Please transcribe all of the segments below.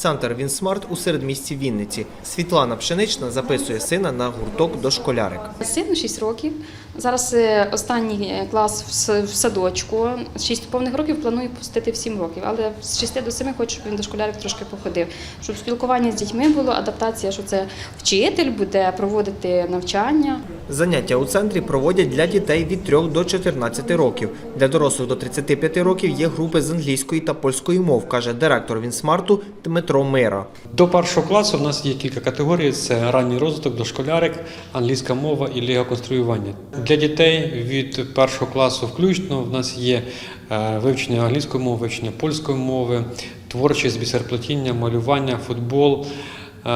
Центр Вінсмарт у середмісті Вінниці. Світлана Пшенична записує сина на гурток дошколярик. Сину 6 років. Зараз е, останній е, клас в садочку. З 6 повних років планую пустити в 7 років, але з 6 до 7 хочу, щоб він до школярик трошки походив. Щоб спілкування з дітьми було, адаптація, що це вчитель буде проводити навчання. Заняття у центрі проводять для дітей від 3 до 14 років. Для дорослих до 35 років є групи з англійської та польської мов, каже директор Вінсмарту Дмитро Мира. До першого класу в нас є кілька категорій: це ранній розвиток, дошколярик, англійська мова і лігоконструювання. Для дітей від першого класу включно в нас є е, вивчення англійської мови, вивчення польської мови, творчість, бісерплетіння, малювання, футбол, е,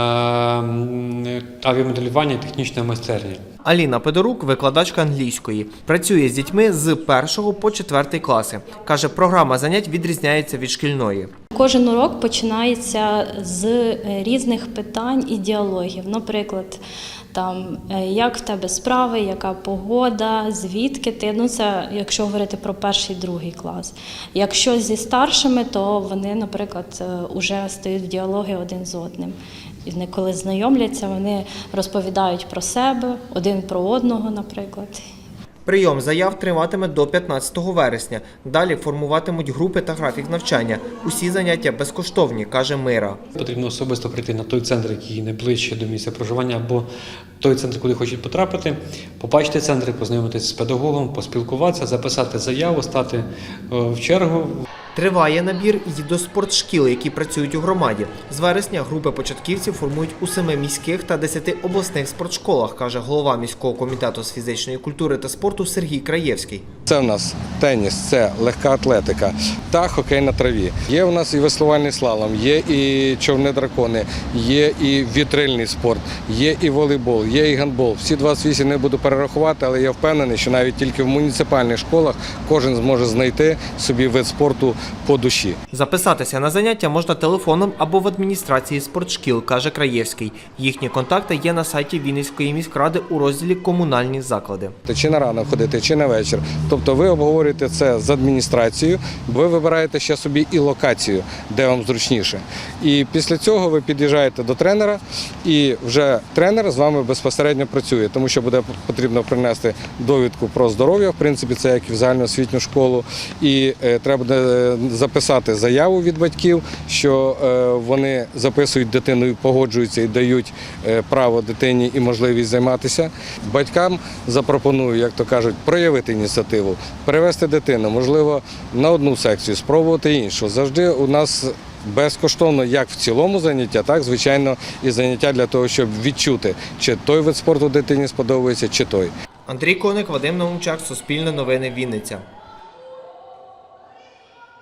авіамоделювання, технічна майстерня. Аліна Педорук, викладачка англійської, працює з дітьми з першого по четвертий класи. Каже, програма занять відрізняється від шкільної. Кожен урок починається з е, різних питань і діалогів. Наприклад, там е, як в тебе справи, яка погода, звідки ти. Ну це якщо говорити про перший другий клас. Якщо зі старшими, то вони, наприклад, вже стають в діалоги один з одним. І вони, коли знайомляться, вони розповідають про себе, один про одного, наприклад. Прийом заяв триватиме до 15 вересня. Далі формуватимуть групи та графік навчання. Усі заняття безкоштовні, каже Мира. Потрібно особисто прийти на той центр, який найближче до місця проживання, або той центр, куди хочуть потрапити, побачити центри, познайомитися з педагогом, поспілкуватися, записати заяву, стати е, в чергу. Триває набір і до спортшкіл, які працюють у громаді. З вересня групи початківців формують у семи міських та десяти обласних спортшколах, каже голова міського комітету з фізичної культури та спорту Сергій Краєвський. Це в нас теніс, це легка атлетика та хокей на траві. Є у нас і веслувальний слалом, є і човни дракони, є і вітрильний спорт, є і волейбол, є і гандбол. Всі 28 не буду перерахувати, але я впевнений, що навіть тільки в муніципальних школах кожен зможе знайти собі вид спорту по душі. Записатися на заняття можна телефоном або в адміністрації спортшкіл, каже Краєвський. Їхні контакти є на сайті Вінницької міськради у розділі Комунальні заклади. Чи на ранок ходити, чи на вечір. Тобто ви обговорюєте це з адміністрацією, ви вибираєте ще собі і локацію, де вам зручніше. І після цього ви під'їжджаєте до тренера, і вже тренер з вами безпосередньо працює, тому що буде потрібно принести довідку про здоров'я, в принципі, це як і в загальноосвітню школу. І е, треба е, записати заяву від батьків, що е, вони записують дитину, і погоджуються і дають право дитині і можливість займатися. Батькам запропоную, як то кажуть, проявити ініціативу, перевести дитину, можливо, на одну секцію, спробувати іншу. Завжди у нас. Безкоштовно як в цілому заняття, так звичайно, і заняття для того, щоб відчути, чи той вид спорту дитині сподобається, чи той. Андрій Коник, Вадим Наумчак, Суспільне новини Вінниця.